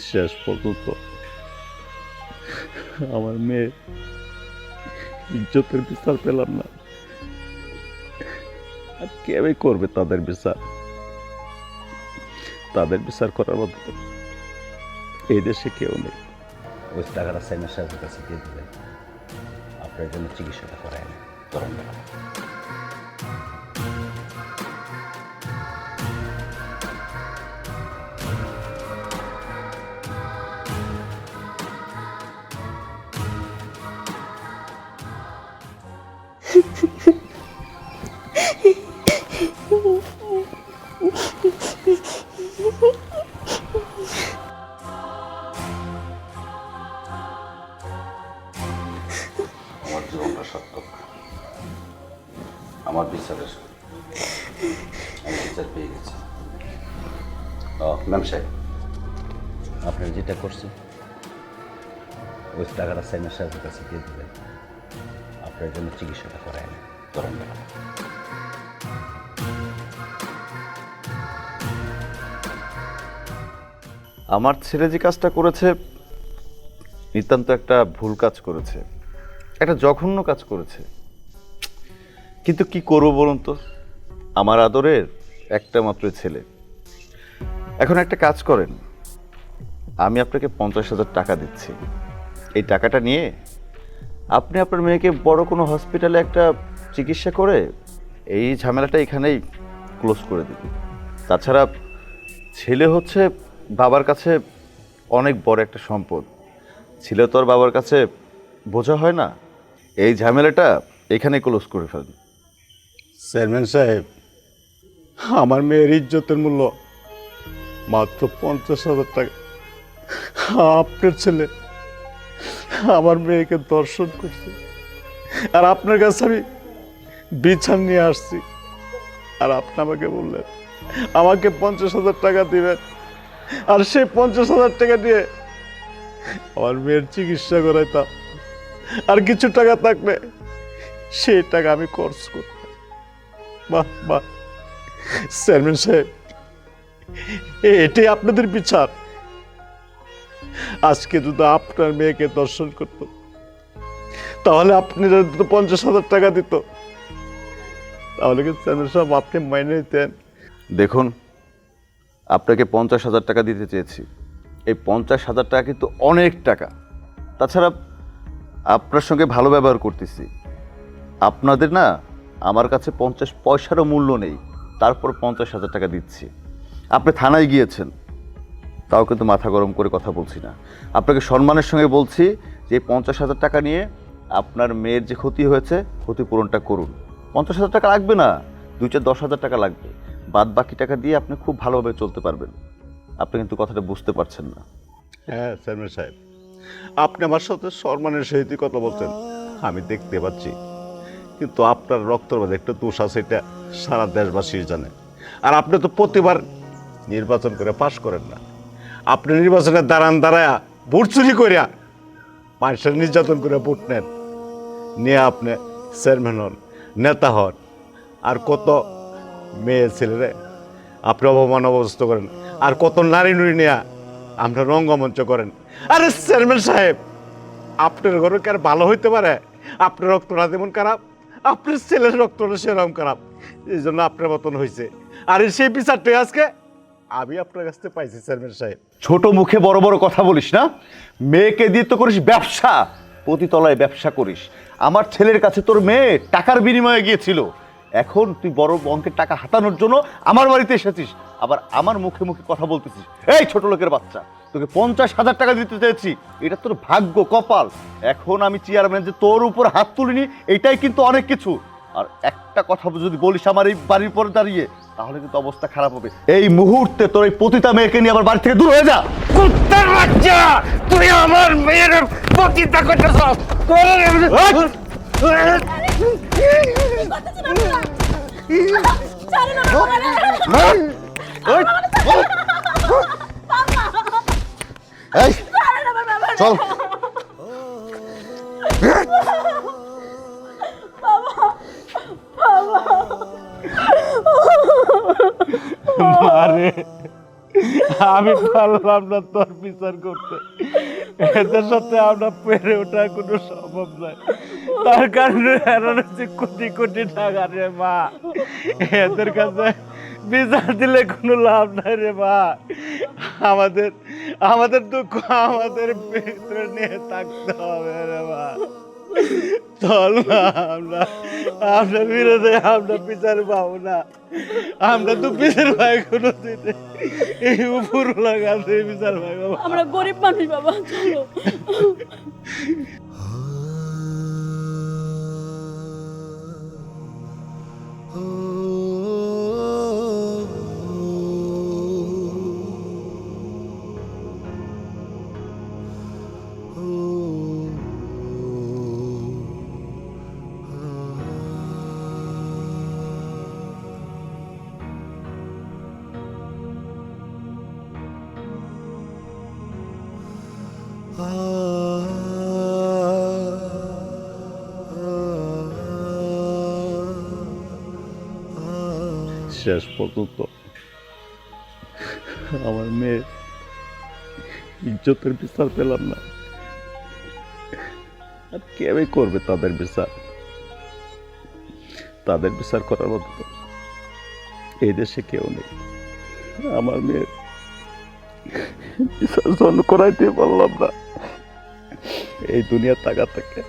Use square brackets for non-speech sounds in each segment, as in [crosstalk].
শেষ পর্যন্ত। আমার মেয়ে ইজ্জতের বিচার পেলাম না। আর কেউই করবে তাদের বিচার? তাদের বিচার করার মতো এই দেশে কেউ নেই। ওই টাকাটা সাইমের সাহেবের কাছে দিয়ে দিলেন। আপনার জন্য চিকিৎসাটা করায় না করেন না আমার বিচারের আমি বিচার পেয়ে গেছি। ম্যাম সাহেব, আপনার যেটা করছে, ওই টাকাটা সাইমের সাহেবের কাছে দিয়ে দিলেন আপনার জন্য চিকিৎসাটা করায় না করেন না আমার ছেলে যে কাজটা করেছে, নিতান্ত একটা ভুল কাজ করেছে। একটা জঘন্য কাজ করেছে। কিন্তু কি করব বলুন তো? আমার আদরের একটা মাত্র ছেলে। এখন একটা কাজ করেন। আমি আপনাকে পঞ্চাশ হাজার টাকা দিচ্ছি। এই টাকাটা নিয়ে আপনি আপনার মেয়েকে বড় কোনো হসপিটালে একটা চিকিৎসা করে এই ঝামেলাটা এখানেই ক্লোজ করে দিন তাছাড়া ছেলে হচ্ছে বাবার কাছে অনেক বড় একটা সম্পদ। ছেলে তো আর বাবার কাছে বোঝা হয় না। এই ঝামেলাটা এখানে ক্লোজ করে ফেলেন চেয়ারম্যান সাহেব, আমার মেয়ের ইজ্জতের মূল্য মাত্র পঞ্চাশ হাজার টাকা। আপনার ছেলে আমার মেয়েকে দর্শন করছে। আর আপনার কাছে আমি বিছান নিয়ে আসছি। আর আপনি আমাকে বললেন, আমাকে পঞ্চাশ হাজার টাকা দিবেন। আর সেই পঞ্চাশ হাজার টাকা দিয়ে আমার মেয়ের চিকিৎসা করাইতাম। আর কিছু টাকা থাকলে সেই টাকা আমি খরচ করতাম। বাহ চেয়ারম্যান সাহেব, এটাই আপনাদের বিচার। আজকে যদি আপনার মেয়েকে দর্শন করত, তাহলে আপনি যদি পঞ্চাশ হাজার টাকা দিত। তাহলে কি চেয়ারম্যান সাহেব, আপনি মাইনে নিতেন। দেখুন, আপনাকে পঞ্চাশ হাজার টাকা দিতে চেয়েছি। এই পঞ্চাশ হাজার টাকা কিন্তু অনেক টাকা। তাছাড়া আপনার সঙ্গে ভালো ব্যবহার করতেছি। আপনাদের না আমার কাছে পঞ্চাশ পয়সারও মূল্য নেই, তারপর পঞ্চাশ হাজার টাকা দিচ্ছি। আপনি থানায় গিয়েছেন, তাও কিন্তু মাথা গরম করে কথা বলছি না। আপনাকে সম্মানের সঙ্গে বলছি যে পঞ্চাশ হাজার টাকা নিয়ে আপনার মেয়ের যে ক্ষতি হয়েছে, ক্ষতিপূরণটা করুন। পঞ্চাশ হাজার টাকা লাগবে না, দুই চার দশ হাজার টাকা লাগবে। বাদ বাকি টাকা দিয়ে আপনি খুব ভালোভাবে চলতে পারবেন। আপনি কিন্তু কথাটা বুঝতে পারছেন না। হ্যাঁ চেয়ারম্যান সাহেব আপনি আমার সাথে সম্মানের সহিত কথা বলছেন। আমি দেখতে পাচ্ছি। কিন্তু আপনার রক্তের মধ্যে একটা দোষ আছে, এটা সারা দেশবাসী জানে। আর আপনি তো প্রতিবার নির্বাচন করে পাশ করেন না। আপনি নির্বাচনে দাঁড়ান দাঁড়ায়া ভোট চুরি করিয়া মানুষের নির্যাতন করে ভোট নেন। নিয়ে আপনি চেয়ারম্যান হন, নেতা হন, আর কত মেয়ে ছেলেরে আপনি অপমান অবস্থা করেন, আর কত নারী নুরি নিয়ে আমরা রঙ্গমঞ্চ করেন। আরে চেয়ারম্যান সাহেব, আপনার ঘরে কার ভালো হইতে পারে? আপনার রক্তটা যেমন খারাপ? আপনার ছেলের রক্তটা সেরকম খারাপ। এই জন্য আপনার মতন হয়েছে আর সেই বিচারটাই আজকে আমি আপনার কাছ থেকে পাইছি, চেয়ারম্যান সাহেব। ছোট মুখে বড় বড় কথা বলিস না। মেয়েকে দিয়ে তো করিস ব্যবসা প্রতিতলায় ব্যবসা করিস। আমার ছেলের কাছে তোর মেয়ে টাকার বিনিময়ে গিয়েছিল। এখন তুই বড় অঙ্কের টাকা হাতানোর জন্য আমার বাড়িতে এসেছিস। আবার আমার মুখে মুখে কথা বলতেছিস। এই ছোট লোকের বাচ্চা তোকে পঞ্চাশ হাজার টাকা দিতে চেয়েছি। এটা তোর ভাগ্য কপাল। এখন আমি চেয়ারম্যান যে তোর উপর হাত তুলিনি এটাই কিন্তু অনেক কিছু। আর একটা কথা যদি বলিস আমার এই বাড়ির পরে দাঁড়িয়ে তাহলে কিন্তু অবস্থা খারাপ হবে। এই মুহূর্তে তোর এই পতিতা মেয়েকে নিয়ে আমার বাড়ি থেকে দূর হয়ে যা। কুত্তার বাচ্চা! তুই আমার মেয়ের পতিতা করতেছ আমি পারলাম না তোর বিচার করতে। এদের সাথে আমরা পেরে ওঠা কোনো সম্ভব নয়। তার কারণে এরা হচ্ছে কোটি কোটি টাকা রে মা। এদের কাছে বিচার দিলে কোনো লাভ নাই রে মা। আমাদের আমাদের দুঃখ আমাদের ভিতরে নিয়ে থাকতে হবে রে মা। চল না আমরা আমরা বিরোধে আমরা বিচার পাবো না আমরা তো বিচার পাই কোনো দিনে এই উপর লাগাতে বিচার পাই বাবা আমরা গরিব মানুষ বাবা চলো শেষ পর্যন্ত। আমার মেয়ে ইজ্জতের বিচার পেলাম না। আর কেবে করবে তাদের বিচার? তাদের বিচার করার মতো এই দেশে কেউ নেই। আমার মেয়ের বিচার জন্য করাইতে পারলাম না। এই দুনিয়ার টাকা থেকে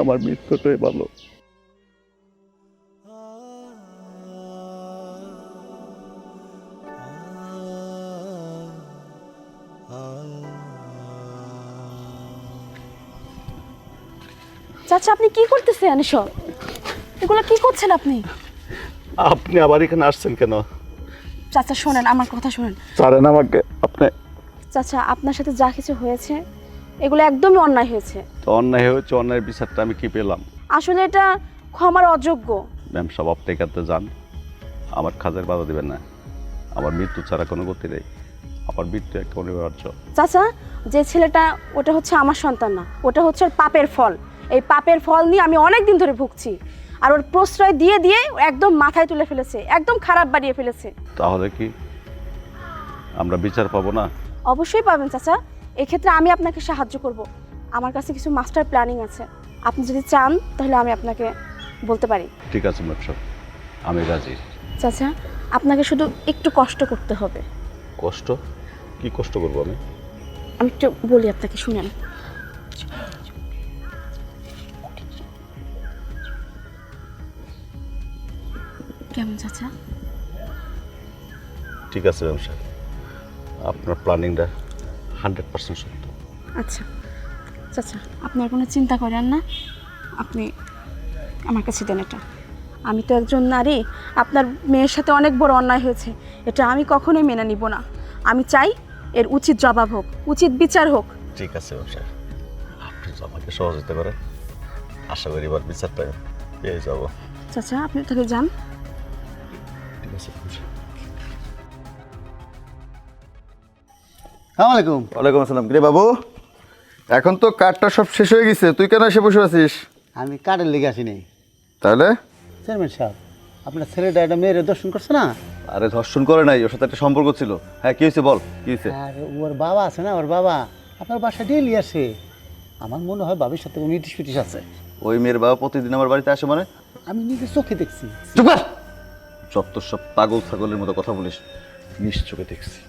আমার মৃত্যুটাই ভালো। চাচা আপনি কি করতেছেন এসব? এগুলো কি করছেন আপনি? আপনি আবার এখানে আসছেন কেন? চাচা শোনেন আমার কথা শোনেন। ছাড়েন আমাকে আপনি চাচা আপনার সাথে যা কিছু হয়েছে এগুলো একদমই অন্যায় হয়েছে। তো অন্যায় হয়েছে অন্যায়ের বিচারটা আমি কি পেলাম? আসলে এটা ক্ষমার অযোগ্য। ম্যাম সব আপনি একাতে যান। আমার কাজের বাধা দেবেন না। আমার মৃত্যু ছাড়া কোনো গতি নেই। আমার মৃত্যু একটা অনিবার্য। চাচা যে ছেলেটা ওটা হচ্ছে আমার সন্তান না। ওটা হচ্ছে ওর পাপের ফল। এই পাপের ফল নিয়ে আমি অনেক দিন ধরে ভুগছি। আর ওর প্রশ্রয় দিয়ে দিয়ে একদম মাথায় তুলে ফেলেছে একদম খারাপ বাড়িয়ে ফেলেছে। তাহলে কি আমরা বিচার পাবো না? অবশ্যই পাবেন চাচা। এক্ষেত্রে আমি আপনাকে সাহায্য করব। আমার কাছে কিছু মাস্টার প্ল্যানিং আছে। আপনি যদি চান তাহলে আমি আপনাকে বলতে পারি। ঠিক আছে সব আমি রাজি। চাচা আপনাকে শুধু একটু কষ্ট করতে হবে। কষ্ট? কি কষ্ট করব আমি? আমি একটু বলি আপনাকে শুনেন। কেমন চাচা? ঠিক আছে ম্যাম সাহেব। আপনার প্ল্যানিংটা হান্ড্রেড পার্সেন্ট সত্য। আচ্ছা চাচা আপনার কোনো চিন্তা করেন না। আপনি আমার কাছে দেন এটা। আমি তো একজন নারী আপনার মেয়ের সাথে অনেক বড় অন্যায় হয়েছে। এটা আমি কখনোই মেনে নিব না। আমি চাই এর উচিত জবাব হোক উচিত বিচার হোক। ঠিক আছে ম্যাম সাহেব। আপনি আমাকে সহযোগিতা করেন আশা করি এবার বিচার পেয়ে পেয়ে যাব। চাচা আপনি তাহলে যান। ওয়ালাইকুম আসসালাম। রে বাবু? এখন তো কাঠটা সব শেষ হয়ে গেছে। তুই কেন এসে বসে আছিস? আমি কার্ডের লেগে আসি নাই। তাহলে? চেয়ারম্যান সাহেব আপনার ছেলেটা একটা মেয়ের দর্শন করছে না? আরে ধর্ষণ করে নাই ওর সাথে একটা সম্পর্ক ছিল। হ্যাঁ কি হয়েছে বল কি হয়েছে? আর ওর বাবা আছে না ওর বাবা। আপনার বাসা ডেলি আসে। আমার মনে হয় বাবির সাথে কোনো ইটিস পিটিস আছে। ওই মেয়ের বাবা প্রতিদিন আমার বাড়িতে আসে মানে? আমি নিজে চোখে দেখছি। চুপ! যত সব পাগল ছাগলের মতো কথা বলিস নিশ্চোখে দেখছি।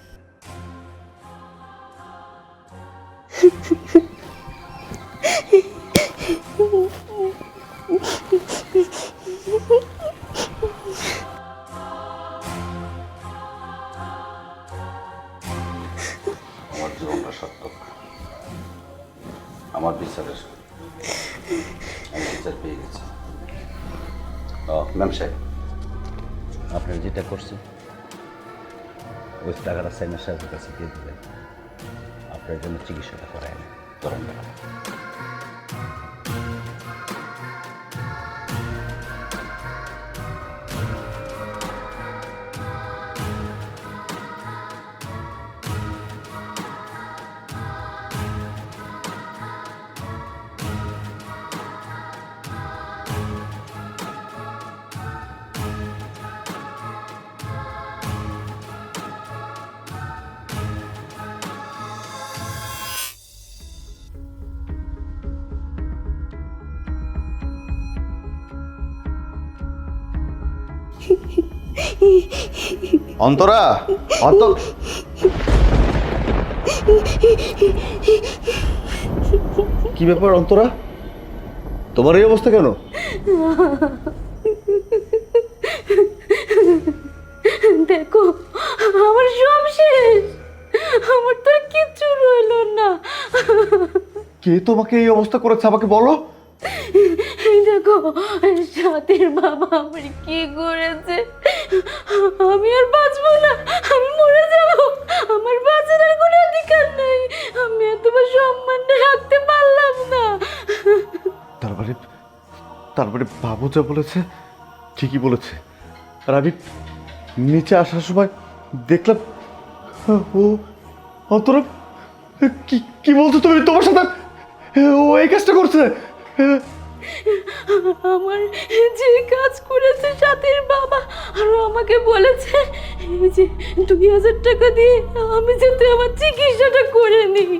আমার জীবনটা আমার বিচারের আমি বিচার পেয়ে গেছি। ম্যাম সাহেব। আপনার যেটা করছি, ওই টাকাটা সাইনার সাহেবের কাছে দিয়ে দিলেন আপনার জন্য চিকিৎসাটা করায় না করেন অন্তরা অন্তর। কি ব্যাপার অন্তরা? তোমার এই অবস্থা কেন? দেখো আমার সব শেষ। আমার তো কিচ্ছু রইল না। কে তোমাকে এই অবস্থা করেছে আমাকে বলো? দেখো সাথীর বাবা আমার কি করেছে? আমি আর বাঁচবো না, আমি মরে যাব। আমার বাঁচার কোনো অধিকার নেই। আমি আর তোমার সম্মানটা রাখতে পারলাম না। তারপরে তারপরে বাবু যা বলেছে, ঠিকই বলেছে। আর আমি নিচে আসার সময় দেখলাম ও অন্তরা কি কি বলছো তুমি? তোমার সাথে ও এই কাজটা করছে। আমার যে কাজ করেছে সাথীর বাবা, আর ও আমাকে বলেছে, এই যে দুই হাজার টাকা দিয়ে আমি যাতে আমার চিকিৎসাটা করে নিই।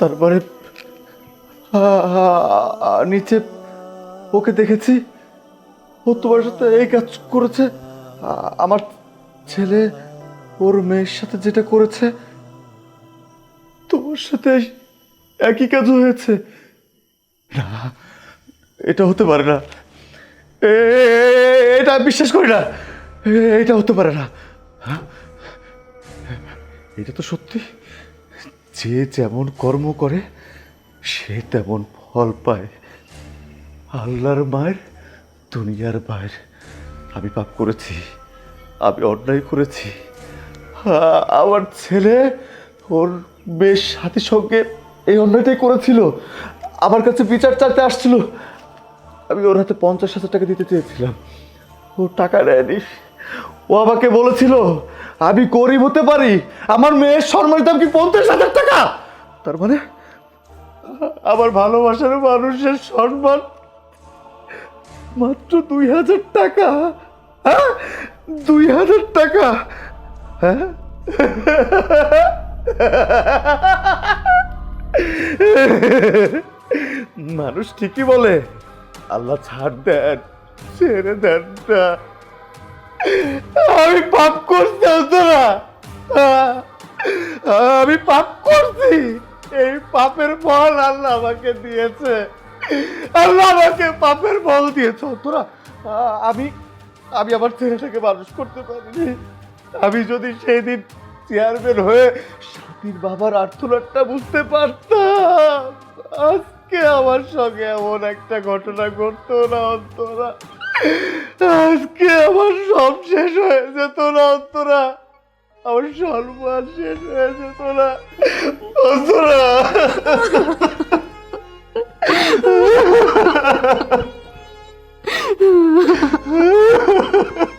তারপরে নিচে ওকে দেখেছি। ও তোমার সাথে এই কাজ করেছে। আমার ছেলে ওর মেয়ের সাথে যেটা করেছে, তোমার সাথে একই কাজ হয়েছে। না, এটা হতে পারে না। এটা বিশ্বাস করি না। এটা হতে পারে না। হ্যাঁ? এটা তো সত্যি। যে যেমন কর্ম করে, সে তেমন ফল পায়। আল্লাহর মায়ের, দুনিয়ার মায়ের। আমি পাপ করেছি, আমি অন্যায় করেছি। আমার ছেলে ওর বেশ সাথীর সঙ্গে এই অন্যায়টাই করেছিল। আমার কাছে বিচার চাইতে আসছিল। আমি ওর হাতে পঞ্চাশ হাজার টাকা দিতে চেয়েছিলাম। ও টাকা নেয়নি। ও আমাকে বলেছিল, আমি গরিব হতে পারি। আমার মেয়ের সম্মানিত দাম কি পঞ্চাশ হাজার টাকা? তার মানে আমার ভালোবাসার মানুষের সম্মান মাত্র দুই হাজার টাকা। হ্যাঁ? দুই হাজার টাকা। হ্যাঁ? মানুষ ঠিকই বলে, আল্লাহ ছাড় দেন, ছেড়ে দেন না আমি পাপ করছি অন্তরা আমি পাপ করছি। এই পাপের ফল আল্লাহ আমাকে দিয়েছে। আল্লাহ আমাকে পাপের ফল দিয়েছে অন্তরা আমি আমি আমার ছেলেটাকে মানুষ করতে পারিনি। আমি যদি সেই দিন চেয়ারম্যান হয়ে সাথীর বাবার আর্থনাটটা বুঝতে পারতাম। আজকে আমার সঙ্গে এমন একটা ঘটনা ঘটতো না অন্তরা আজকে আমার সব শেষ হয়ে যেত না, অন্তরা। আমার সম্মান শেষ হয়ে যেত না, অন্তরা। [laughs]